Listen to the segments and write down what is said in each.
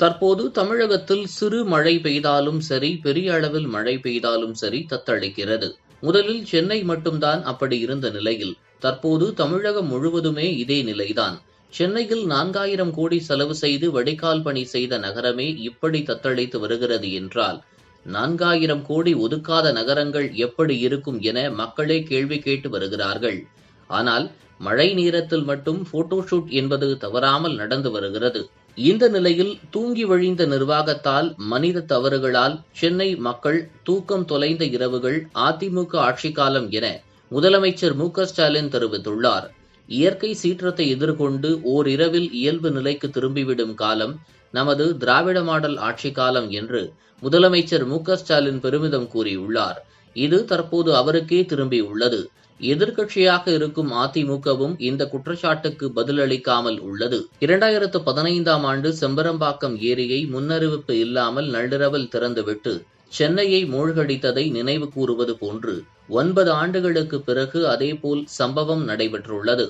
தற்போது தமிழகத்தில் சிறு மழை பெய்தாலும் சரி பெரிய அளவில் மழை பெய்தாலும் சரி தத்தளிக்கிறது. முதலில் சென்னை மட்டும்தான் அப்படி இருந்த நிலையில். தற்போது தமிழகம் முழுவதுமே இதே நிலைதான். சென்னையில் நான்காயிரம் கோடி செலவு செய்து வடிகால் பணி செய்த நகரமே இப்படி தத்தளித்து வருகிறது என்றால் நான்காயிரம் கோடி ஒதுக்காத நகரங்கள் எப்படி இருக்கும் என மக்களே கேள்வி கேட்டு வருகிறார்கள். ஆனால் மழை நேரத்தில் மட்டும் போட்டோஷூட் என்பது தவறாமல் நடந்து வருகிறது. இந்த நிலையில் தூங்கி வழிந்த நிர்வாகத்தால் மனித தவறுகளால் சென்னை மக்கள் தூக்கம் தொலைந்த இரவுகள் அதிமுக ஆட்சி காலம் என முதலமைச்சர் மு ஸ்டாலின் தெரிவித்துள்ளார். இயற்கை சீற்றத்தை எதிர்கொண்டு ஓரிரவில் இயல்பு நிலைக்கு திரும்பிவிடும் காலம் நமது திராவிட மாடல் ஆட்சி காலம் என்று முதலமைச்சர் மு ஸ்டாலின் பெருமிதம் கூறியுள்ளார். இது தற்போது அவருக்கே திரும்பியுள்ளது. எதிர்க்கட்சியாக இருக்கும் அதிமுகவும் இந்த குற்றச்சாட்டுக்கு பதிலளிக்காமல் உள்ளது. இரண்டாயிரத்து பதினைந்தாம் ஆண்டு செம்பரம்பாக்கம் ஏரியை முன்னறிவிப்பு இல்லாமல் நள்ளிரவில் திறந்துவிட்டு சென்னையை மூழ்கடித்ததை நினைவு கூறுவது போன்று ஒன்பது ஆண்டுகளுக்கு பிறகு அதேபோல் சம்பவம் நடைபெற்றுள்ளது.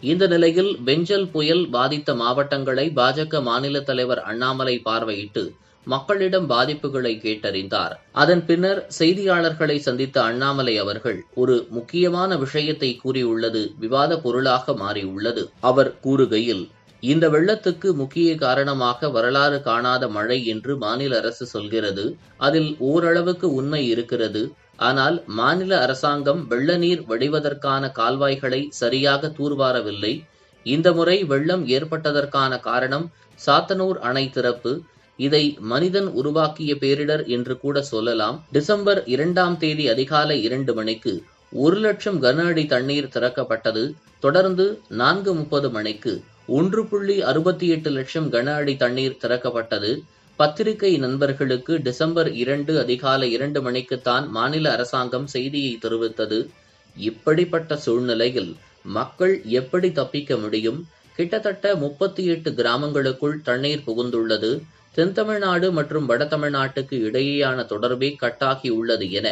இந்த நிலையில் பெஞ்சல் புயல் பாதித்த மாவட்டங்களை பாஜக மாநில தலைவர் அண்ணாமலை பார்வையிட்டு மக்களிடம் பாதிப்புகளை கேட்டறிந்தார். அதன் பின்னர் செய்தியாளர்களை சந்தித்த அண்ணாமலை அவர்கள் ஒரு முக்கியமான விஷயத்தை கூறியுள்ளது விவாத பொருளாக மாறியுள்ளது. அவர் கூறுகையில் இந்த வெள்ளத்துக்கு முக்கிய காரணமாக வரலாறு காணாத மழை என்று மாநில அரசு சொல்கிறது. அதில் ஓரளவுக்கு உண்மை இருக்கிறது. ஆனால் மாநில அரசாங்கம் வெள்ள நீர் வடிவதற்கான கால்வாய்களை சரியாக தூர்வாரவில்லை. இந்த முறை வெள்ளம் ஏற்பட்டதற்கான காரணம் சாத்தனூர் அணை திறப்பு. இதை மனிதன் உருவாக்கிய பேரிடர் என்று கூட சொல்லலாம். டிசம்பர் இரண்டாம் தேதி அதிகாலை இரண்டு மணிக்கு ஒரு லட்சம் கன அடி தண்ணீர் திறக்கப்பட்டது. தொடர்ந்து நான்கு முப்பது மணிக்கு ஒன்று புள்ளி அறுபத்தி எட்டு லட்சம் கன அடி தண்ணீர் திறக்கப்பட்டது. பத்திரிகை நண்பர்களுக்கு டிசம்பர் இரண்டு அதிகாலை இரண்டு மணிக்குத்தான் மாநில அரசாங்கம் செய்தியை தெரிவித்தது. இப்படிப்பட்ட சூழ்நிலையில் மக்கள் எப்படி தப்பிக்க முடியும்? கிட்டத்தட்ட முப்பத்தி எட்டு கிராமங்களுக்குள் தண்ணீர் புகுந்துள்ளது. தென்தமிழ்நாடு மற்றும் வட தமிழ்நாட்டுக்கு இடையேயான தொடர்பே கட்டாகி உள்ளது என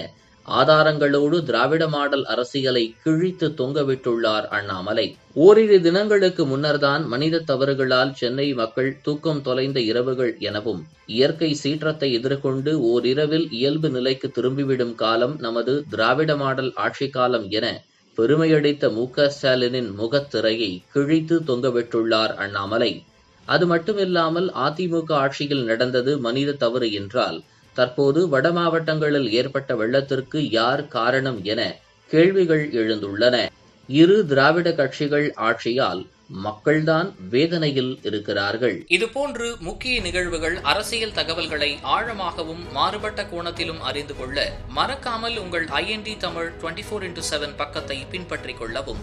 ஆதாரங்களோடு திராவிட மாடல் அரசியலை கிழித்து தொங்கவிட்டுள்ளார் அண்ணாமலை. ஓரிரு தினங்களுக்கு முன்னர்தான் மனித தவறுகளால் சென்னை மக்கள் தூக்கம் தொலைந்த இரவுகள் எனவும் இயற்கை சீற்றத்தை எதிர்கொண்டு ஓரிரவில் இயல்பு நிலைக்கு திரும்பிவிடும் காலம் நமது திராவிட மாடல் ஆட்சி காலம் என பெருமையடித்த மு க ஸ்டாலினின் முகத்திரையை கிழித்து தொங்கவிட்டுள்ளார் அண்ணாமலை. அது மட்டுமில்லாமல் அதிமுக ஆட்சியில் நடந்தது மனித தவறு என்றால் தற்போது வட மாவட்டங்களில் ஏற்பட்ட வெள்ளத்திற்கு யார் காரணம் என கேள்விகள் எழுந்துள்ளன. இரு திராவிட கட்சிகள் ஆட்சியால் மக்கள்தான் வேதனையில் இருக்கிறார்கள். இதுபோன்று முக்கிய நிகழ்வுகள் அரசியல் தகவல்களை ஆழமாகவும் மாறுபட்ட கோணத்திலும் அறிந்து கொள்ள மறக்காமல் உங்கள் IND Tamil twenty four into seven பக்கத்தை பின்பற்றிக் கொள்ளவும்.